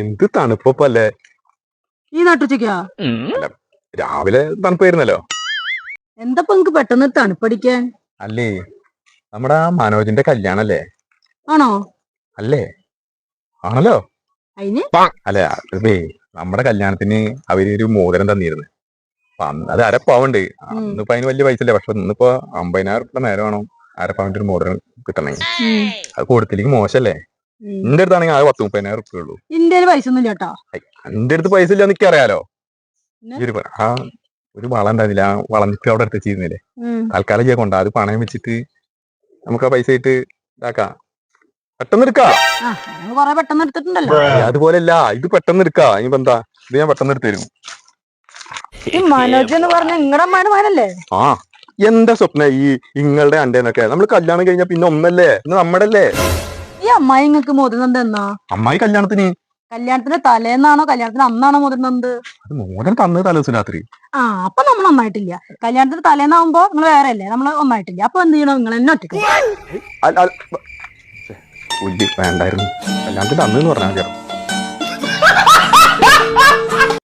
എന്ത് തണുപ്പല്ലേ ഈ നട്ടുച്ചയ്ക്കാ? രാവിലെ തണുപ്പായിരുന്നല്ലോ. എന്തപ്പോ നിങ്ങക്ക് പെട്ടെന്ന് തണുപ്പടിക്കാൻ? അല്ലേ നമ്മടെ ആ മനോജിന്റെ കല്യാണല്ലേ? ആണോ? അല്ലേ ആണല്ലോ. അല്ലേ അല്ല അതേ നമ്മുടെ കല്യാണത്തിന് അവർ ഒരു മോതിരം തന്നിരുന്നു. അത് അര പവണ്ട് അരപ്പാവുണ്ട്. അന്നിപ്പോ അതിന് വലിയ പൈസ ഇല്ല പക്ഷെ ഇന്നിപ്പോ അമ്പതിനായിരം റുപ്യ നേരം വേണം. അരപ്പാവിന്റെ ഒരു മോതിരം കിട്ടണമെങ്കിൽ അത് കൊടുത്തില്ലെങ്കിൽ മോശല്ലേ. എന്റെ അടുത്താണെങ്കിൽ ആകെ പത്ത് മുപ്പതിനായിരം റുപ്യ ഉള്ളൂ. ഇന്ത്യയിൽ പൈസ ഒന്നും ഇല്ലാട്ടോ എന്റെ അടുത്ത് പൈസ ഇല്ല എനിക്ക് അറിയാലോ? ഒരു ആ ഒരു വള ഉണ്ടായിരുന്നില്ല. ആ വളഞ്ഞിട്ട് അവിടെ എടുത്ത് ചെയ്യുന്നില്ലേ തൽക്കാലം ചെയ്യാൻ കൊണ്ടാ. അത് പണയം വെച്ചിട്ട് നമുക്ക് ആ പൈസ ഇട്ട് ഇതാക്കാം. പെട്ടെന്ന് എടുക്കാം. പെട്ടെന്ന് എടുത്തിട്ടുണ്ടല്ലോ. അതുപോലെയല്ല ഇത് പെട്ടെന്ന് എടുക്കാ. ഇനിയിപ്പോ എന്താ? ഇത് ഞാൻ പെട്ടെന്ന് എടുത്തരും മനോജ് എന്ന് പറഞ്ഞ നിങ്ങളുടെ മകനല്ലേ? ആ എന്താ സ്വപ്ന? ഈ ഇങ്ങളുടെ അന്റെന്നൊക്കെ നമ്മൾ കല്യാണം കഴിഞ്ഞാ പിന്നെ ഒന്നല്ലേ? നമ്മുടെ അല്ലേ അമ്മായി നിങ്ങക്ക് മുതിർന്നത് എന്നാ അമ്മായി കല്യാണത്തിന്. കല്യാണത്തിന്റെ തലേന്നാണോ കല്യാണത്തിന് അന്നാണോ മുതിർന്നത് തന്നത് തലേദിവസം രാത്രി. ആ അപ്പൊ നമ്മൾ ഒന്നായിട്ടില്ല. കല്യാണത്തിന്റെ തലേന്നാവുമ്പോ നിങ്ങൾ വേറെ അല്ലേ നമ്മൾ ഒന്നായിട്ടില്ല. അപ്പൊ എന്ത് ചെയ്യണം? നിങ്ങൾ എന്നെ ഒറ്റ വേണ്ടായിരുന്നു. കല്യാണത്തിന് അന്ന് പറഞ്ഞാൽ